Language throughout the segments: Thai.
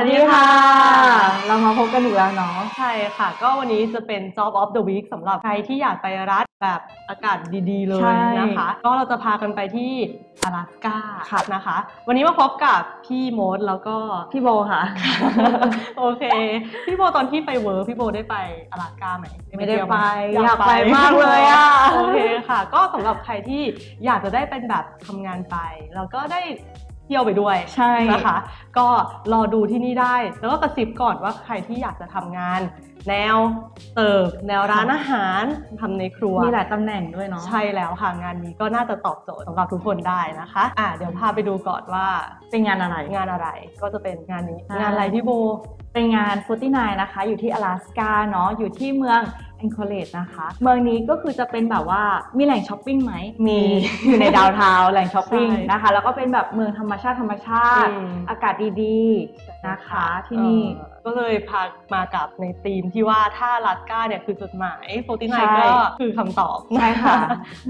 วัสดีค่ะ เรามาพบกันอีกแล้วเนาะใช่ค่ะ ก็วันนี้จะเป็น Job of the Week สำหรับใครที่อยากไปรัฐแบบอากาศดีๆ เลยนะคะ ก็เราจะพากันไปที่อลาสก้าค่ะนะคะ วันนี้มาพบกับพี่โมดแล้วก็พี่โบค่ะ โอเค พี่โบตอนที่ไปเวิร์พี่โบได้ไปอลาสก้าไหมไม่ได้ไป อยากไปมากเลยอะโอเคค่ะ ก็สำหรับใครที่อยากจะได้เป็นแบบทำงานไป แล้วก็ได้ เที่ยวไปด้วยใช่ นะคะ ก็รอดูที่นี่ได้ แล้วก็กระซิบก่อนว่าใครที่อยากจะทำงาน แนวเติบแนวร้านอาหารทำในครัว มีหลายตำแหน่งด้วยเนาะ ใช่แล้วค่ะงานนี้ก็น่าจะตอบโจทย์สำหรับทุกคนได้นะคะอ่าเดี๋ยวพาไปดูก่อนว่าเป็นงานอะไร งานอะไร ก็จะเป็นงานนี้งานอะไรพี่โบ เป็นงาน 49 นะคะ อยู่ที่阿拉斯กาเนาะ อยู่ที่เมือง แองคอเลดนะคะ เมืองนี้ก็คือจะเป็นแบบว่ามีแหล่งช้อปปิ้งไหม มีอยู่ในดาวน์ทาวน์แหล่งช้อปปิ้งใช่นะคะ แล้วก็เป็นแบบเมืองธรรมชาติธรรมชาติอืมอากาศดีๆนะคะที่นี่เอ่อก็เลยพามากับในธีมที่ว่าถ้าลาสกาเนี่ยคือจุดหมายโฟติไนใช่ก็คือคำตอบใช่ค่ะ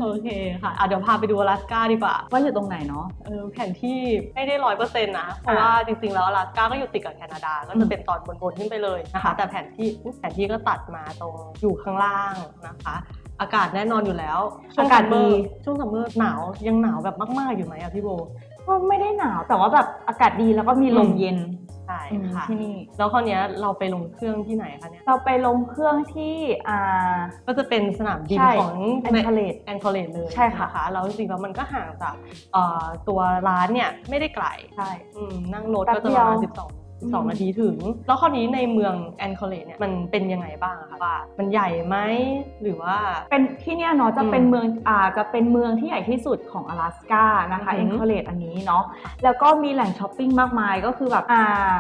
โอเคค่ะอะเดี๋ยวพาไปดูอลาสกาดีกว่า ว่าอยู่ตรงไหนเนาะเออแผนที่ไม่ได้ร้อยเปอร์เซ็นต์นะ เพราะว่าจริงๆ แล้วอลาสกาก็อยู่ติดกับแคนาดา ก็จะเป็นตอนบนๆขึ้นไปเลยนะคะ แต่แผนที่อุ๊ยแผนที่ก็ตัดมาตรงอยู่ข้างล่างนะคะ อากาศแน่นอนอยู่แล้วช่วงอากาศดีซัมเมอร์ช่วงซัมเมอร์หนาวยังหนาวแบบมาก ๆ อยู่ไหมอะพี่โบก็ไม่ได้หนาวแต่ว่าแบบอากาศดีแล้วก็มีลมเย็นใช่อืมค่ะที่นี่แล้วคราวเนี้ยเราไปลงเครื่องที่ไหนคะเนี่ยเราไปลงเครื่องที่อ่าก็จะเป็นสนามบินใช่ของ Anchorage แอนคอเลดเลยใช่ค่ะนแล้วจริงๆแล้วมันก็ห่างจากเอ่อตัวร้านเนี่ยไม่ได้ไกลใช่อืมนั่งรถแป๊ก็บจะเดีปยวระมาณ12 12 นาทีถึง แล้วคราวนี้ในเมืองแอนคอเลดเนี่ยมันเป็นยังไงบ้างอะคะว่ามันใหญ่ไหมหรือว่า เป็นที่เนี่ยเนาะจะเป็น อืม เมืองอ่าจะเป็นเมืองที่ใหญ่ที่สุดของ阿拉斯กานะคะ อื เอ็ อน ฮึ คอเลดอันนี้เนาะแล้วก็มีแหล่งช้อปปิ้งมากมายก็คือแบบอ่า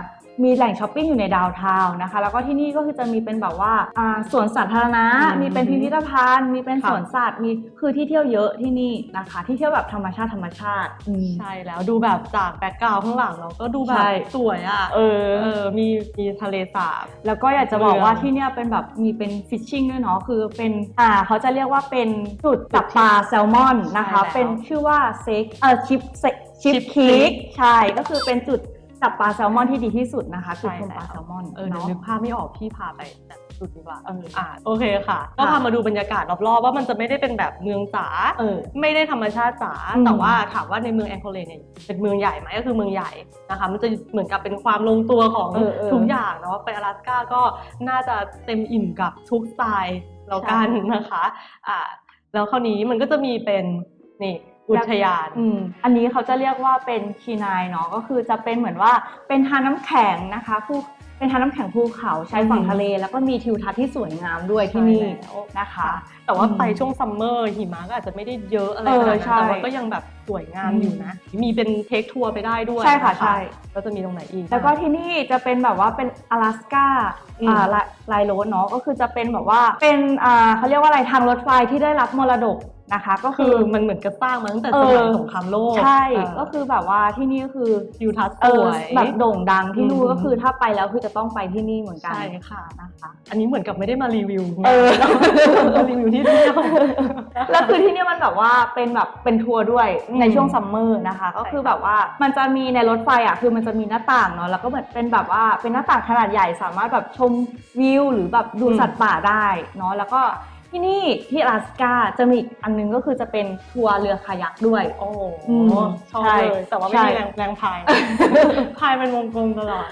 มีแหล่งช้อปปิ้งอยู่ในดาวน์ทาวน์นะคะ แล้วก็ที่นี่ก็คือจะมีเป็นแบบว่าอ่าสวนสาธารณะอืมมีเป็นพิพิธภัณฑ์ มีเป็นค่ะสวนสัตว์มีคือที่เที่ยวเยอะที่นี่นะคะ ที่เที่ยวแบบธรรมชาติธรรมชาติอืม ใช่แล้วดูแบบจากแบ็กกราวด์ข้างหลังเราก็ดูแบใช่ บสวยอะเออเออมีมีทะเลสาบ แล้วก็อยากจะบอกว่าเรือที่เนี่ยเป็นแบบมีเป็นฟิชชิ่งด้วยเนาะคือเป็นอ่าเขาจะเรียกว่าเป็นจุดจับปลาแซลมอนนะคะ ใช่แล้วเป็นชื่อว่าเซ็กเอ่อชิปชิป Chip คิ Creek กใช่ก็คือเป็นจุด จับปลาแซลมอนที่ดีที่สุดนะคะจุด ใช่ ชมปลา แล้ว แซลมอน เออเดี๋ยว เนาะ นึกภาพไม่ออกพี่พาไปแต่สุดดีกว่า เออ อ่าโอเคค่ะ ก็ ค่ะ พามาดูบรรยากาศรอบๆว่ามันจะไม่ได้เป็นแบบเมืองจ๋า เออ ไม่ได้ธรรมชาติจ๋า อืม แต่ว่าถามว่าในเมืองแองโคเลเนี่ยเป็นเมืองใหญ่ไหมก็คือเมืองใหญ่นะคะ มันจะเหมือนกับเป็นความลงตัวของ เออเออ ทุกอย่างเนาะไป阿拉斯กาก็น่าจะเต็มอิ่มกับทุกสไตล์แล้วกัน ใช่ นะคะอ่าแล้วคราวนี้มันก็จะมีเป็นนี่ อุทยาน อืมอันนี้เขาจะเรียกว่าเป็นคีนายเนาะก็คือจะเป็นเหมือนว่าเป็นทานน้ำแข็งนะคะภูเป็นทานน้ำแข็งภูเขาชายฝั่ง อืม ทะเล แล้วก็มีทิวทัศน์ที่สวยงามด้วยที่นี่ ใช่แล้ว นะคะ แต่ว่า อืม ไปช่วงซัมเมอร์หิมะก็อาจจะไม่ได้เยอะอะไร เอ ข อ นาดนั้น ใช่ แต่ว่าก็ยังแบบสวยงามอยู่นะ มีเป็นเทคทัวร์ไปได้ด้วย ใช่ค่ะ น ใช่ ก็จะมีตรงไหนอีก แล้วก็ที่นี่จะเป็นแบบว่าเป็น阿拉斯กา อืม อ่าไลไลน์โรดเนาะก็คือจะเป็นแบบว่าเป็นอ่าเขาเรียกว่าอะไรทางรถไฟที่ได้รับมรดก นะคะก็คืคืออมันเหมือนกับสร้างมาตั้งแต่เอสอมัยสงครามโลกใช่เออก็คือแบบว่าที่นี่ก็คือทิวทัศน์เอสอวยแบบโด่งดังที่นู่อืนมก็คือถ้าไปแล้วคือจะต้องไปที่นี่เหมือนกันใช่ค่ะนะคะอันนี้เหมือนกับไม่ได้มารีวิวเออมารีวิวที่เที่ยวแล้วคือที่เนี่ยมันแบบว่าเป็นแบบเป็นทัวร์ด้วยอืมในช่วงซัมเมอร์นะคะ ก็คือใช่ค่ะแบบว่ามันจะมีในรถไฟอะคือมันจะมีหน้าต่างเนาะแล้วก็เหมือนเป็นแบบว่าเป็นหน้าต่างขนาดใหญ่สามารถแบบชมวิว หรือแบบดูอืมสัตว์ป่าได้เนาะแล้วก็ ที่นี่ที่อลาสกาจะมีอีกอันนึงก็คือจะเป็นทัวร์เรือคายักด้วย โอ้โหอืมชอบใช่เลยแต่ว่าไม่ใช่มีแรงแรงพาย พายเป็นวงกลมตลอด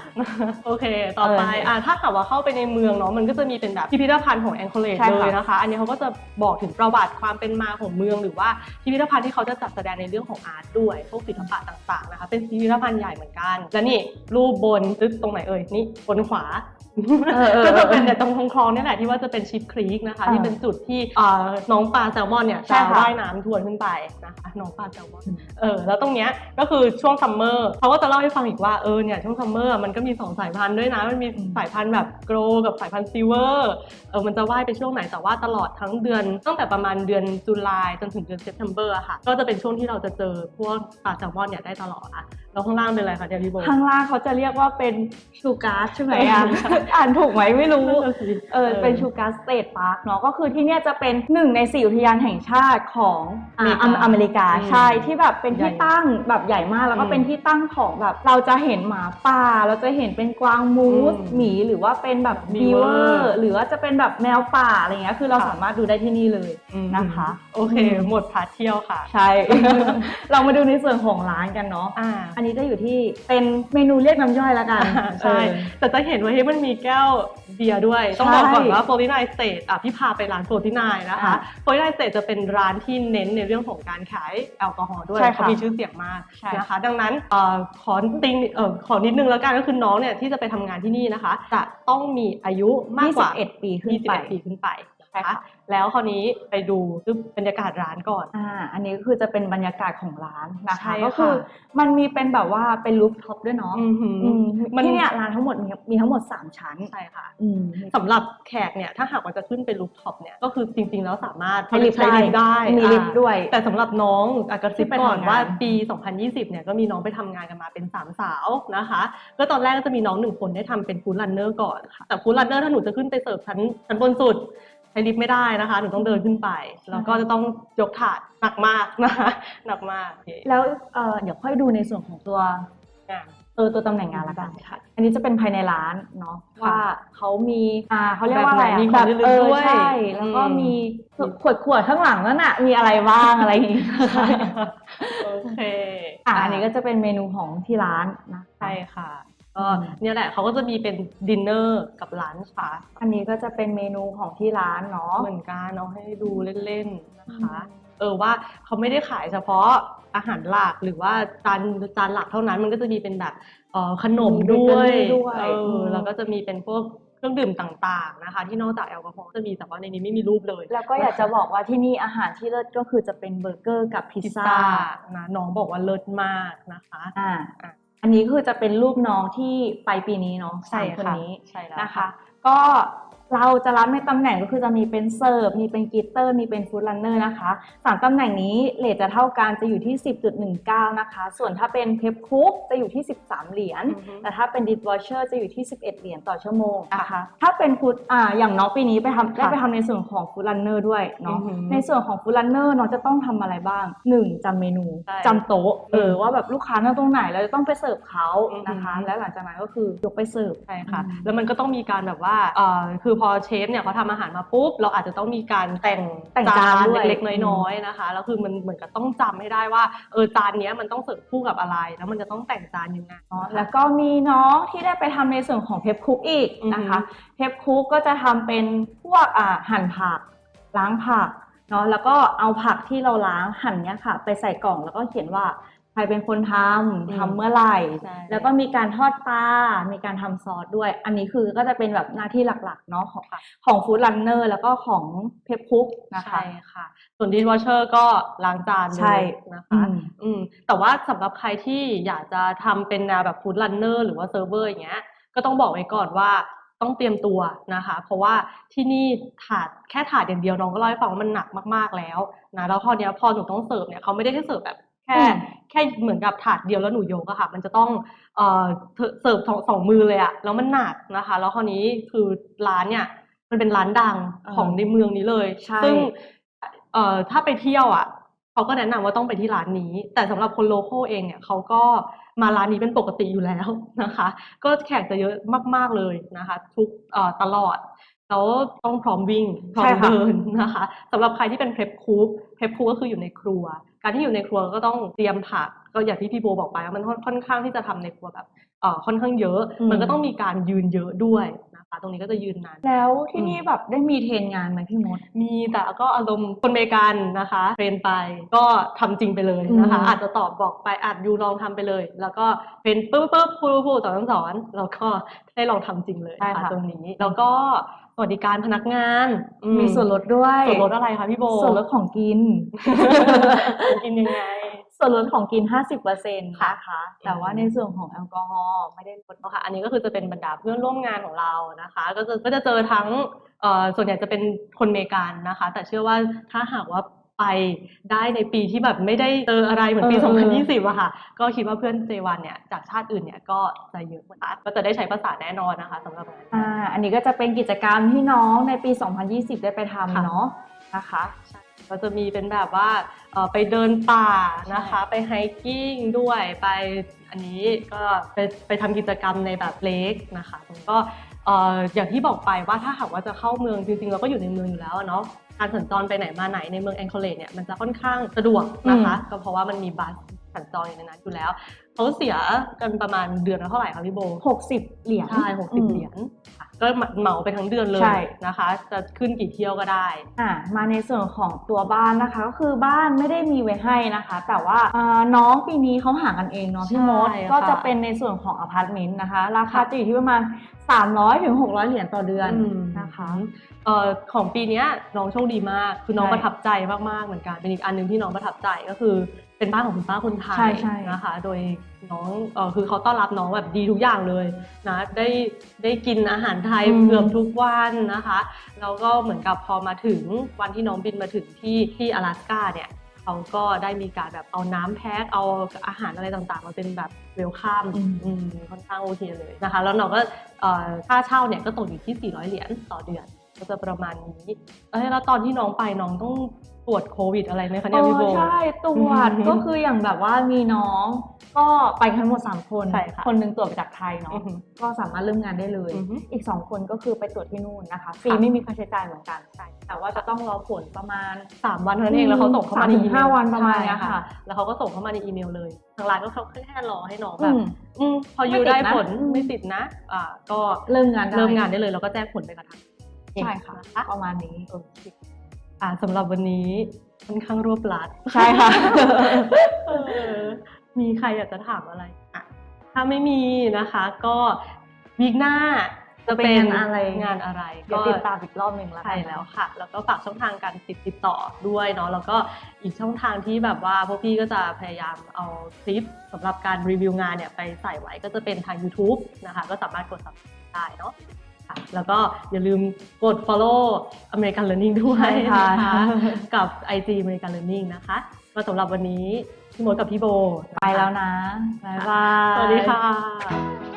โอเค ต่อไปเอออ่อะถ้าหากว่าเข้าไปในเมืองเนาะมันก็จะมีเป็นแบบพิพิธภัณฑ์ของแองโคเลใช่เลค่ะยนะคะ อันนี้เขาก็จะบอกถึงประวัติความเป็นมาของเมืองหรือว่าพิพิธภัณฑ์ที่เขาจะจัดแสดงในเรื่องของอาร์ตด้วยพวกศิลปะต่างๆนะคะ เป็นพิพิธภัณฑ์ใหญ่เหมือนกัน และนี่รูปบนตึกตรงไหนเอ่ยนี่บนขวาเออเออ ก็เอจะอเป็นเนี่ยตรงคลองๆเนี่ยแหละที่ว่าจะเป็นชิปครีกนะคะอ่าที่เป็นจุดที่เอ่อน้องปลาแซลมอนเนี่ยใช่จะค่ะว่ายน้ำทวนขึ้นไปนะคะน้องปลาแซลมอนอืมเออแล้วตรงเนี้ยก็คือช่วงซัมเมอร์เขาก็จะเล่าให้ฟังอีกว่าเออเนี่ยช่วงซัมเมอร์มันก็มีสองสายพันธุ์ด้วยนะมันมีอืมสายพันธุ์แบบโกลกับสายพันธุ์ซิลเวอร์เออมันจะว่ายไปช่วงไหนแต่ว่าตลอดทั้งเดือนตั้งแต่ประมาณเดือนตุลาจนถึงเดือนเซปเทมเบอร์อะค่ะก็จะเป็นช่วงที่เราจะเจอพวกปลาแซลมอนเนี่ยได้ตลอดอะ แล้วข้างล่างเป็นอะไรคะเดี๋ยวพี่โบข้างล่างเขาจะเรียกว่าเป็นชูการ์ใช่ไหมอะอ่านถูกไหมไม่รู้นั่นน่ะสิเออเป็นชูการ์สเตทพาร์คเนาะก็คือที่เนี่ยจะเป็นหนึ่งในสี่อุทยานแห่งชาติของอ่าอเมริกาอเมริกาอืมใช่ที่แบบเป็นที่ใหญ่ตั้งแบบใหญ่มาก แล้วก็อืมเป็นที่ตั้งของแบบเราจะเห็นหมาป่า เราจะเห็นเป็นกวางมูสอืมหมีหรือว่าเป็นแบบบีบีเวเวออร์ร์หรือว่าจะเป็นแบบแมวป่าอะไรเงี้ยคือเราค่ะสามารถดูได้ที่นี่เลยอืมนะคะ โอเคอืมหมดพาร์ทเที่ยวค่ะ ใช่ เรามาดูในส่วนของร้านกันเนาะอ่าอันนี้จะอยู่ที่เป็นเมนูเรียกน้ำย่อยแล้วกันอ่าใช่เออแต่จะเห็นว่าเฮ้ยมันมีแก้วเบียร์ด้วย ต้องบอกก่อนว่าโฟร์ตี้ไนสเตทอะพี่พาไปร้านโฟร์ตี้ไนนะคะอะโฟร์ตี้ไนสเตทจะเป็นร้านที่เน้นในเรื่องของการขายแอลกอฮอล์ด้วยใช่ค่ะเขามีชื่อเสียงมากใช่นะคะ ดังนั้นเอ่อขอติงเอ่อขอนิดนึงแล้วกันก็คือน้องเนี่ยที่จะไปทำงานที่นี่นะคะ จะต้องมีอายุมากกว่า 21 ปีขึ้นไป21ปีขึ้นไปใช่นะคะค่ะแล้วคราวนี้ไปดูบรรยากาศร้านก่อน อ่า อันนี้ก็คือจะเป็นบรรยากาศของร้านนะใช่คะ ค่ะ ก็คือมันมีเป็นแบบว่าเป็นรูฟท็อปด้วยเนาะอือหืออืมมัน ที่เนี่ยร้านทั้งหมดมีมีทั้งหมด 3 ชั้นใช่ค่ะ อืม สำหรับแขกเนี่ยถ้าหากว่าจะขึ้นไปรูฟท็อปเนี่ยก็คือจริง ๆ แล้วสามารถใช้ลิฟต์ใช้ลิฟต์ได้มีลิฟต์อ่าด้วย แต่สำหรับน้องอากระซิบที่ไปก่อนทำงาน ว่าปี 2020 เนี่ยก็มีน้องไปทำงานกันมาเป็นสามสาวนะคะก็ตอนแรกก็จะมีน้องหนึ่งคนได้ทำเป็นฟู้ดรันเนอร์ก่อนค่ะแต่ฟู้ดรันเนอร์ถ้าหนูจะขึ้นไปเสิร์ฟชั้นชั้นบนสุดใช้ลิฟต์ไม่ได้นะคะหนูต้องเดินขึ้นไป แล้วก็จะต้องยกถาดหนักมากนะคะหนักมากโอเคแล้วเอ่อเดี๋ยวค่อยดูในส่วนของตัวงานเออตัวตำแหน่งงานละกันค่ะ อันนี้จะเป็นภายในร้านเนาะค่ะว่าเขามีอ่าเขาเรียกว่าอะไรแบบไหนอะมีของแบบลื่นๆเออด้วยใช่แล้วก็อืมมีขวดขวดๆข้างหลังนั่นน่ะมีอะไรบ้างอะไรอย่างงี้โอเคอะอันนี้ก็จะเป็นเมนูของที่ร้านนะใช่ค่ะ ก็อืมเนี่ยแหละเขาก็จะมีเป็นดินเนอร์กับลันช์ค่ะ อันนี้ก็จะเป็นเมนูของที่ร้านเนาะเหมือนกันเอาให้ดูเล่นๆนะคะ เออว่าเขาไม่ได้ขายเฉพาะอาหารหลักหรือว่าจานจานหลักเท่านั้นมันก็จะมีเป็นแบบเอ่อขนมมีด้วเบเกอรี่ยด้วยเอออมแล้วก็จะมีเป็นพวกเครื่องดื่มต่างๆนะคะ ที่นอกจากแอลกอฮอล์จะมีแต่ว่าในนี้ไม่มีรูปเลย แล้วก็อยากจะบอกว่าที่นี่อาหารที่เลิศก็คือจะเป็นเบอร์เกอร์กับพิซพิซซ่าซ่านะน้องบอกว่าเลิศมากนะคะอ่า อะอันนี้คือจะเป็นรูปน้องที่ไปปีนี้เนาะสามคนนี้ใช่แล้วนะคะ ก็ เราจะรับในตำแหน่งก็คือจะมีเป็นเสิร์ฟ มีเป็นกีตเตอร์ มีเป็นฟู้ดรันเนอร์นะคะสามตำแหน่งนี้เลทจะเท่ากันจะอยู่ที่ 10.19 นะคะ ส่วนถ้าเป็นเพปคุกจะอยู่ที่ 13 เหรียญอือฮึแต่ถ้าเป็นดิสวอชเชอร์จะอยู่ที่ 11 เหรียญต่อชั่วโมงนะคะ ถ้าเป็นฟู้ดอ่าอย่างน้องปีนี้ไปทำได้ค่ะไปทำในส่วนของฟู้ดรันเนอร์ด้วยเนาะอือหือในส่วนของฟู้ดรันเนอร์น้องจะต้องทำอะไรบ้าง 1จำเมนูใช่จำโต๊ะ เอออืมว่าแบบลูกค้านั่งตรงไหนเราจะต้องไปเสิร์ฟเขานะคะอือหือแล้วหลังจากนั้นก็คือยกไปเสิร์ฟใช่ค่ะอืมแล้วมันก็ต้องมีการแบบว่าเอ่อคือพอเชฟเนี่ยเขาทำอาหารมาปุ๊บเราอาจจะต้องมีการแต่งแต่งจานด้วยเล็กๆ น้อยๆนะคะแล้วคือมันเหมือนกับต้องจำให้ได้ว่าเออจานเนี้ยมันต้องเสิร์ฟคู่กับอะไร แล้วมันจะต้องแต่งจานยังไงเนาะแล้วก็มีน้องที่ได้ไปทำในส่วนของเพปคุกอีกนะคะอือฮึเพปคุกก็จะทำเป็นพวกอ่าหั่นผักล้างผักเนาะแล้วก็เอาผักที่เราล้างหั่นเนี้ยค่ะ ไปใส่กล่องแล้วก็เขียนว่าใครเป็นคนทำทำเมื่อไหร่ใช่แล้วก็มีการทอดปลา มีการทำซอสด้วย อันนี้คือก็จะเป็นแบบหน้าที่หลักๆเนาะของค่ะของฟู้ดรันเนอร์แล้วก็ของเพปคุกนะคะใช่ค่ะ ส่วนดิ s วอชเชอร์ก็ล้างจานเลใช่ยนะคะอืมอืมแต่ว่าสำหรับใครที่อยากจะทำเป็นแนวแบบฟู้ด r ันเนอร์หรือว่าเซิร์ฟเวอร์อย่างเงี้ย ก็ต้องบอกไว้ก่อนว่าต้องเตรียมตัวนะคะ เพราะว่าที่นี่ถาดแค่ถาดอย่างเดียวน้องก็เล่าให้ฟังว่ามันหนักมากๆแล้วนะแล้วพอเนี้ยพอหนูต้องเสิร์ฟเนี่ยเขาไม่ได้แค่เสิร์ฟแบบ แค่อืมแค่เหมือนกับถาดเดียวแล้วหนูโยกอะค่ะ มันจะต้องเอ่อเสิร์ฟสองสองมือเลยอะแล้วมันหนักนะคะ แล้วคราวนี้คือร้านเนี่ยมันเป็นร้านดังของในเมืองนี้เลยใช่ซึ่งเอ่อถ้าไปเที่ยวอะเขาก็แนะนำว่าต้องไปที่ร้านนี้ แต่สำหรับคนโลโก้เองเนี่ยเขาก็มาร้านนี้เป็นปกติอยู่แล้วนะคะ ก็แขกจะเยอะมากๆเลยนะคะ ทุกเอ่อตลอด แล้วต้องพร้อมวิ่งพร้อใช่มค่ะเดินนะคะสำหรับใครที่เป็นเพ p คูกเพ p คูกก็คืออยู่ในครัว การที่อยู่ในครัวก็ต้องเตรียมผักก็อย่างที่พี่โบบอกไปว่ามันค่อนค่อนข้างที่จะทำในครัวแบบเอ่อค่อนข้างเยอะอืมมันก็ต้องมีการยืนเยอะด้วยนะคะ ตรงนี้ก็จะยืนนาน แล้วที่อืมนี่แบบได้มีเทรนงานไหมพี่มด มีแต่ก็อารมณ์คนอเมริกันนะคะเทรนไปก็ทำจริงไปเลยนะคะอืมอาจจะตอบบอกไปอาจยูลองทำไปเลย แล้วก็เป็นปุ๊บปุ๊บพูดพูดสอนสอนแล้วก็ได้ลองทำจริงเลยใช่ค่ะค่ะตรงนี้ แล้วก็สวัสดิการพนักงานอืมีส่วนลดด้วย ส่วนลดอะไรคะพี่โบ ส่วนลดของกิน กินยังไง ส่วนลดของกิน 50%นะคะแต่ว่าอืมในส่วนของแอลกอฮอล์ไม่ได้ลดค่ะอันนี้ก็คือจะเป็นบรรดาเพื่อนร่วมงานของเรานะคะ ก็จะก็จะเจอทั้งเอ่อส่วนใหญ่จะเป็นคนอเมริกันนะคะ แต่เชื่อว่าถ้าหากว่าไปได้ในปีที่แบบไม่ได้เจออะไรเหมือนปีเออเออ2020อะค่ะ ก็คิดว่าเพื่อนเจวันเนี่ยจากชาติอื่นเนี่ยก็จะเยอะเหมือนกันก็จะได้ใช้ภาษาแน่นอนนะคะสำหรับงานอ่าอันนี้ก็จะเป็นกิจกรรมที่น้องในปี 2020 ได้ไปทำค่ะเนาะนะคะ ก็จะมีเป็นแบบว่าเอ่อไปเดินป่านะคะ ไปไฮกิ้งด้วยไปอันนี้ก็ไปไปทำกิจกรรมในแบบเล็กนะคะแล้วก็เอ่ออย่างที่บอกไปว่าถ้าหากว่าจะเข้าเมืองจริงๆ เราก็อยู่ในเมืองอยู่แล้วอะเนาะการสัญจรไปไหนมาไหนในเมืองแองโคเลตเนี่ยมันจะค่อนข้างสะดวกนะคะ ก็เพราะว่ามันมีบัส สัญจรอยู่ในนั้นอยู่แล้วเขาเสียกันประมาณเดือนละเท่าไหร่คะพี่โบ60เหรียญใช่หกสิบอืมเหรียญค่ะก็เหมาไปทั้งเดือนเลยใช่ นะคะ จะขึ้นกี่เที่ยวก็ได้ อ่ามาในส่วนของตัวบ้านนะคะ ก็คือบ้านไม่ได้มีไว้ให้นะคะ แต่ว่าอ่าน้องปีนี้เขาหากันเองเนาะพี่มดใช่ค่ะ ก็จะเป็นในส่วนของอพาร์ตเมนต์นะคะ ราคาค่ะจะอยู่ที่ประมาณ 300ถึง600 เหรียญต่อเดือนอืมนะคะ เอ่อของปีเนี้ยน้องโชคดีมากคือน้องใช่ ประทับใจมากๆเหมือนกันเป็นอีกอันหนึ่งที่น้องประทับใจก็คือ เป็นบ้านของคุณป้าคนไทยใช่ใช่นะคะ โดยน้องเออคือเขาต้อนรับน้องแบบดีทุกอย่างเลยนะได้ได้กินอาหารไทยเกือบทุกวันนะคะแล้วก็เหมือนกับพอมาถึงวันที่น้องบินมาถึงที่ที่อลาสก้าเนี่ยเขาก็ได้มีการแบบเอาน้ำแพ็คเอาอาหารอะไรต่างๆ มาเป็นแบบเวลคัมอืมอืมค่อนข้างโอเคเลยนะคะ แล้วน้องก็เอ่อค่าเช่าเนี่ยก็ตกอยู่ที่ 400 เหรียญต่อเดือน ก็จะประมาณนี้เอ้ยแล้วตอนที่น้องไปน้องต้องตรวจโควิดอะไรไหมคะเนี่ยพี่โบเออใช่ตรวจอืมก็คืออย่างแบบว่ามีน้องก็ไปกันทั้งหมด 3 คนใช่ค่ะคนหนึงตรวจมาจากไทยเนาะอือฮึก็สามารถเริ่มงานได้เลยอือฮึอีก 2 คนก็คือไปตรวจที่นู่นนะคะฟรีค่ะไม่มีค่าใช้จ่ายเหมือนกัน แต่ว่าจะต้องรอผลประมาณสามวันเท่านั้นเองแล้วเขาส่งเข้ามาในสามถึงอีเมลห้าวันประมาณเนี้ยใช่ค่ะ แล้วเขาก็ส่งเข้ามาในอีเมลเลยทางร้านก็เขาแค่รอให้น้องแบอืบมอืมพอไม่ยูติดได้นะผลอืมไม่ติดนะ อ่าก็เริ่มงานได้เริ่มงานได้เลยแล้วก็แจ้งผลไปกับทาง ใช่ค่ะนะคะประมาณนี้โอเคอ่าสำหรับวันนี้ค่อนข้างรวบลัด ใช่ค่ะเออมีใครอยากจะถามอะไรอะถ้าไม่มีนะคะ ก็วีคหน้าจะเป็นเป็นงานอะไรงานอะไรเดี๋ยวติดตามอีกรอบหนึ่งแล้วกัใช่นแล้วค่ะ แล้วก็ฝากช่องทางการติดติดต่อด้วยเนาะแล้วก็อีกช่องทางที่แบบว่าพวกพี่ก็จะพยายามเอาคลิปสำหรับการรีวิวงานเนี่ยไปใส่ไว้ก็จะเป็นทาง YouTube นะคะ ก็สามารถกด subscribe ได้เนาะค่ะ แล้วก็อย่าลืมกด follow American Learning ด้วยใช่ค่ะนะคะกับ IG American Learning นะคะก็สำหรับวันนี้พี่มดกับพี่โบ ไปแล้วนะ บ๊ายบาย สวัสดีค่ะ